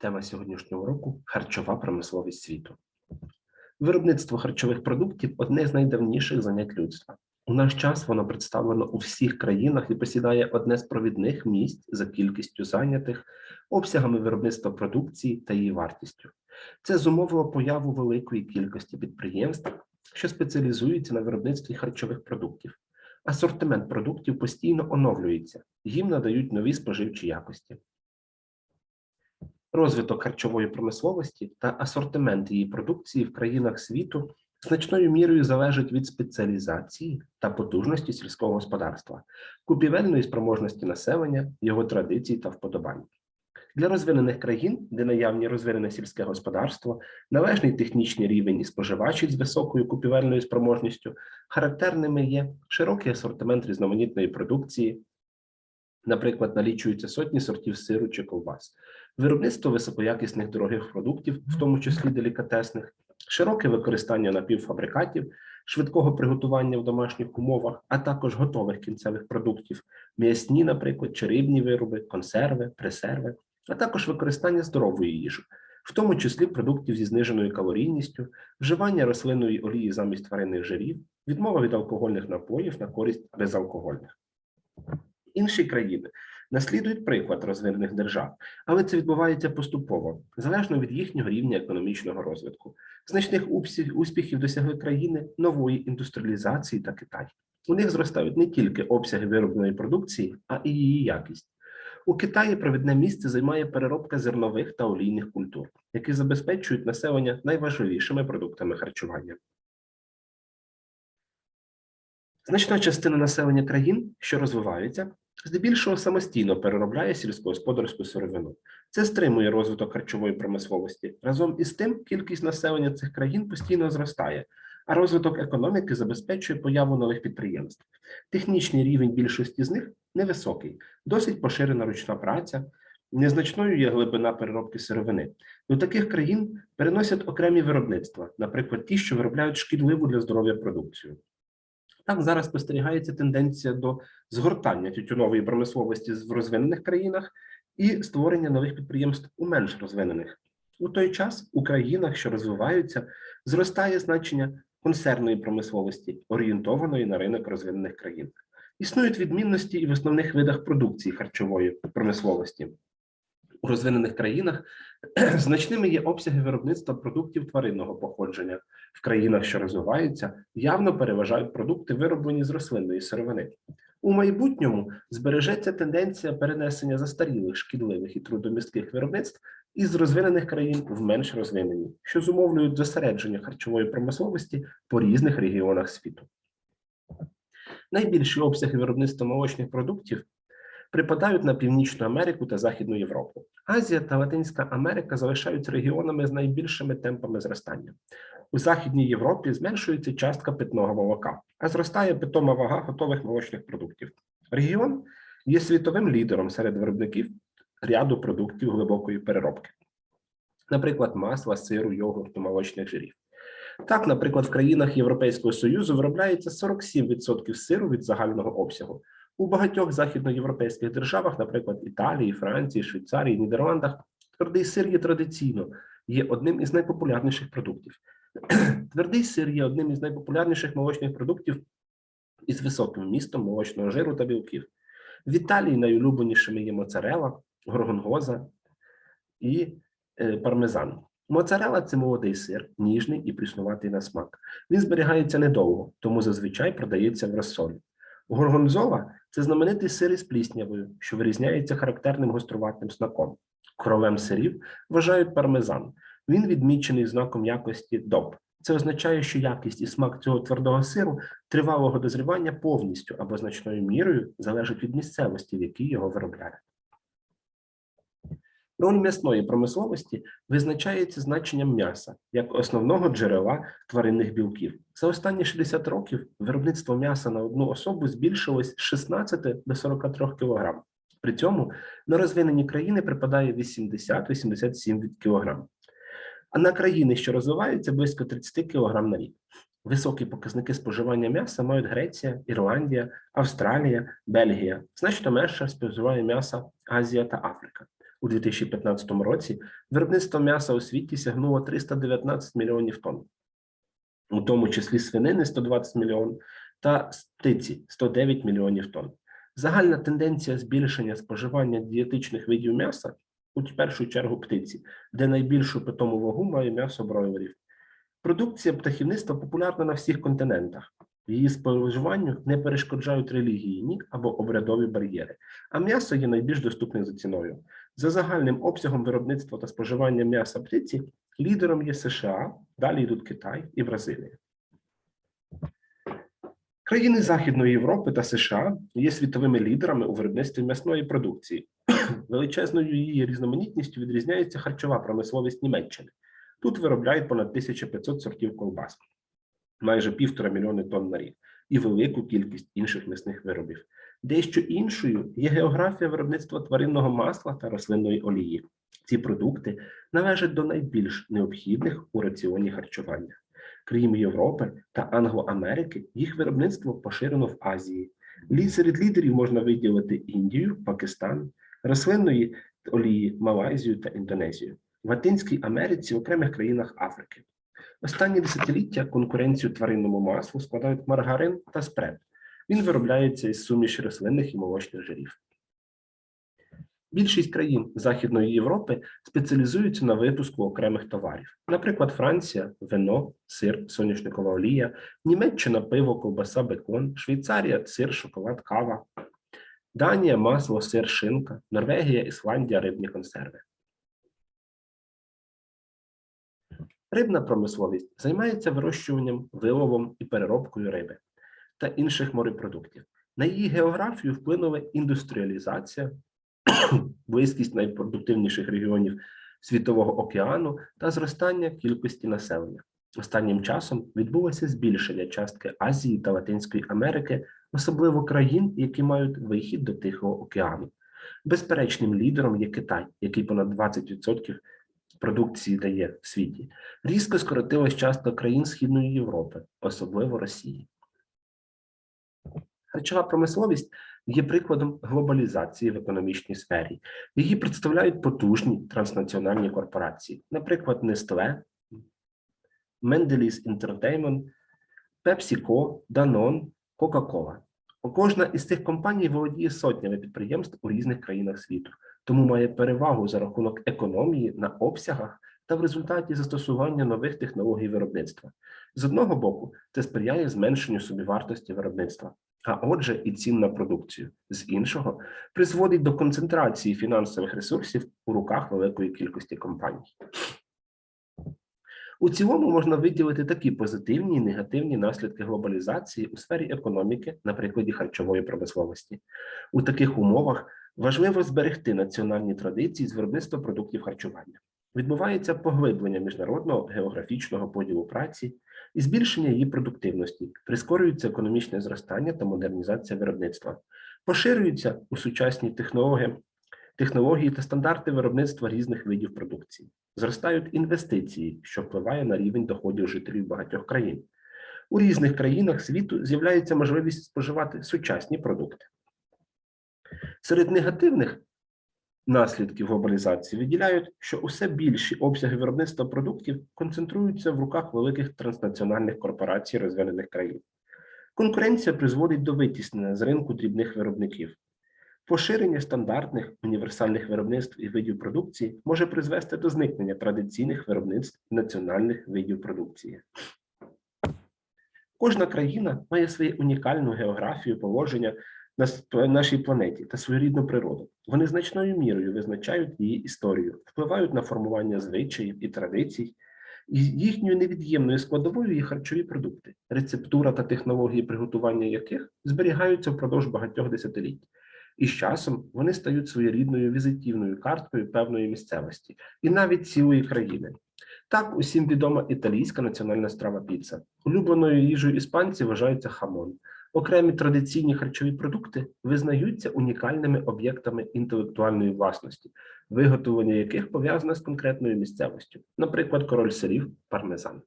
Тема сьогоднішнього року харчова промисловість світу. Виробництво харчових продуктів одне з найдавніших занять людства. У наш час воно представлено у всіх країнах і посідає одне з провідних місць за кількістю зайнятих, обсягами виробництва продукції та її вартістю. Це зумовило появу великої кількості підприємств, що спеціалізуються на виробництві харчових продуктів. Асортимент продуктів постійно оновлюється, їм надають нові споживчі якості. Розвиток харчової промисловості та асортимент її продукції в країнах світу значною мірою залежить від спеціалізації та потужності сільського господарства, купівельної спроможності населення, його традицій та вподобань. Для розвинених країн, де наявні розвинене сільське господарство, належний технічний рівень і споживачів з високою купівельною спроможністю, характерними є широкий асортимент різноманітної продукції, наприклад, налічуються сотні сортів сиру чи ковбас, виробництво високоякісних дорогих продуктів, в тому числі делікатесних, широке використання напівфабрикатів, швидкого приготування в домашніх умовах, а також готових кінцевих продуктів, м'ясні, наприклад, чи рибні вироби, консерви, пресерви, а також використання здорової їжі, в тому числі продуктів зі зниженою калорійністю, вживання рослинної олії замість тваринних жирів, відмова від алкогольних напоїв на користь безалкогольних. Інші країни наслідують приклад розвинених держав, але це відбувається поступово, залежно від їхнього рівня економічного розвитку. Значних успіхів досягли країни нової індустріалізації та Китай. У них зростають не тільки обсяги виробленої продукції, а і її якість. У Китаї провідне місце займає переробка зернових та олійних культур, які забезпечують населення найважливішими продуктами харчування. Значна частина населення країн, що розвиваються, здебільшого самостійно переробляє сільськогосподарську сировину. Це стримує розвиток харчової промисловості. Разом із тим, кількість населення цих країн постійно зростає, а розвиток економіки забезпечує появу нових підприємств. Технічний рівень більшості з них невисокий, досить поширена ручна праця. Незначною є глибина переробки сировини. До таких країн переносять окремі виробництва, наприклад, ті, що виробляють шкідливу для здоров'я продукцію. Так зараз спостерігається тенденція до згортання тютюнової промисловості в розвинених країнах і створення нових підприємств у менш розвинених. У той час у країнах, що розвиваються, зростає значення консервної промисловості, орієнтованої на ринок розвинених країн. Існують відмінності і в основних видах продукції харчової промисловості. У розвинених країнах значними є обсяги виробництва продуктів тваринного походження. В країнах, що розвиваються, явно переважають продукти, вироблені з рослинної сировини. У майбутньому збережеться тенденція перенесення застарілих, шкідливих і трудомістких виробництв із розвинених країн в менш розвинені, що зумовлюють зосередження харчової промисловості по різних регіонах світу. Найбільші обсяги виробництва молочних продуктів припадають на Північну Америку та Західну Європу. Азія та Латинська Америка залишаються регіонами з найбільшими темпами зростання. У Західній Європі зменшується частка питного молока, а зростає питома вага готових молочних продуктів. Регіон є світовим лідером серед виробників ряду продуктів глибокої переробки, наприклад, масла, сиру, йогурту, молочних жирів. Так, наприклад, в країнах Європейського Союзу виробляється 47% сиру від загального обсягу. У багатьох західноєвропейських державах, наприклад, Італії, Франції, Швейцарії, Нідерландах, твердий сир є традиційно є одним із найпопулярніших продуктів. Твердий сир є одним із найпопулярніших молочних продуктів із високим вмістом молочного жиру та білків. В Італії найулюбленішими є моцарела, горгонгоза і е, пармезан. Моцарела це молодий сир, ніжний і пріснуватий на смак. Він зберігається недовго, тому зазвичай продається в розсолі. Горгонзола це знаменитий сир із пліснявою, що вирізняється характерним гоструватим смаком. Королем сирів вважають пармезан. Він відмічений знаком якості ДОП. Це означає, що якість і смак цього твердого сиру тривалого дозрівання повністю або значною мірою залежить від місцевості, в якій його виробляють. Роль м'ясної промисловості визначається значенням м'яса як основного джерела тваринних білків. За останні 60 років виробництво м'яса на одну особу збільшилось з 16 до 43 кг. При цьому на розвинені країни припадає 80-87 кг. А на країни, що розвиваються, близько 30 кг на рік. Високі показники споживання м'яса мають Греція, Ірландія, Австралія, Бельгія. Значно менше споживає м'яса Азія та Африка. У 2015 році виробництво м'яса у світі сягнуло 319 мільйонів тонн, у тому числі свинини 120 мільйонів та птиці 109 мільйонів тонн. Загальна тенденція збільшення споживання дієтичних видів м'яса у першу чергу птиці, де найбільшу питому вагу має м'ясо бройлерів. Продукція птахівництва популярна на всіх континентах. Її споживанню не перешкоджають релігійні або обрядові бар'єри, а м'ясо є найбільш доступним за ціною. За загальним обсягом виробництва та споживання м'яса птиці лідером є США, далі йдуть Китай і Бразилія. Країни Західної Європи та США є світовими лідерами у виробництві м'ясної продукції. Величезною її різноманітністю відрізняється харчова промисловість Німеччини. Тут виробляють понад 1500 сортів колбас, майже півтора мільйони тонн на рік, і велику кількість інших м'ясних виробів. Дещо іншою є географія виробництва тваринного масла та рослинної олії. Ці продукти належать до найбільш необхідних у раціоні харчування. Крім Європи та Англо-Америки, їх виробництво поширено в Азії. Серед лідерів можна виділити Індію, Пакистан, рослинної олії, Малайзію та Індонезію, в Латинській Америці, окремих країнах Африки. Останні десятиліття конкуренцію тваринному маслу складають маргарин та спред. Він виробляється із суміші рослинних і молочних жирів. Більшість країн Західної Європи спеціалізуються на випуску окремих товарів. Наприклад, Франція вино, сир, соняшникова олія, Німеччина пиво, ковбаса, бекон, Швейцарія сир, шоколад, кава, Данія масло, сир, шинка, Норвегія, Ісландія рибні консерви. Рибна промисловість займається вирощуванням, виловом і переробкою риби та інших морепродуктів. На її географію вплинула індустріалізація, близькість найпродуктивніших регіонів Світового океану та зростання кількості населення. Останнім часом відбулося збільшення частки Азії та Латинської Америки, особливо країн, які мають вихід до Тихого океану. Безперечним лідером є Китай, який понад 20% продукції дає в світі. Різко скоротилась частка країн Східної Європи, особливо Росії. Харчова промисловість є прикладом глобалізації в економічній сфері. Її представляють потужні транснаціональні корпорації, наприклад, Nestle, Mendelez Entertainment, PepsiCo, Danone, Coca-Cola. Кожна із цих компаній володіє сотнями підприємств у різних країнах світу, тому має перевагу за рахунок економії на обсягах та в результаті застосування нових технологій виробництва. З одного боку, це сприяє зменшенню собівартості виробництва, а отже, і цін на продукцію. З іншого, призводить до концентрації фінансових ресурсів у руках великої кількості компаній. У цілому можна виділити такі позитивні і негативні наслідки глобалізації у сфері економіки на прикладі харчової промисловості. У таких умовах важливо зберегти національні традиції з виробництва продуктів харчування. Відбувається поглиблення міжнародного географічного поділу праці і збільшення її продуктивності, прискорюється економічне зростання та модернізація виробництва, поширюються у сучасні технології, технології та стандарти виробництва різних видів продукції. Зростають інвестиції, що впливає на рівень доходів жителів багатьох країн. У різних країнах світу з'являється можливість споживати сучасні продукти. Серед негативних наслідків глобалізації виділяють, що усе більші обсяги виробництва продуктів концентруються в руках великих транснаціональних корпорацій розвинених країн. Конкуренція призводить до витіснення з ринку дрібних виробників. Поширення стандартних універсальних виробництв і видів продукції може призвести до зникнення традиційних виробництв національних видів продукції. Кожна країна має свою унікальну географію положення на нашій планеті та свою рідну природу. Вони значною мірою визначають її історію, впливають на формування звичаїв і традицій, і їхньою невід'ємною складовою є харчові продукти, рецептура та технології приготування яких зберігаються впродовж багатьох десятиліть. І з часом вони стають своєрідною візитівною карткою певної місцевості і навіть цілої країни. Так, усім відома італійська національна страва піца. Улюбленою їжею іспанців вважається хамон. Окремі традиційні харчові продукти визнаються унікальними об'єктами інтелектуальної власності, виготовлення яких пов'язане з конкретною місцевостю, наприклад, король сирів пармезан.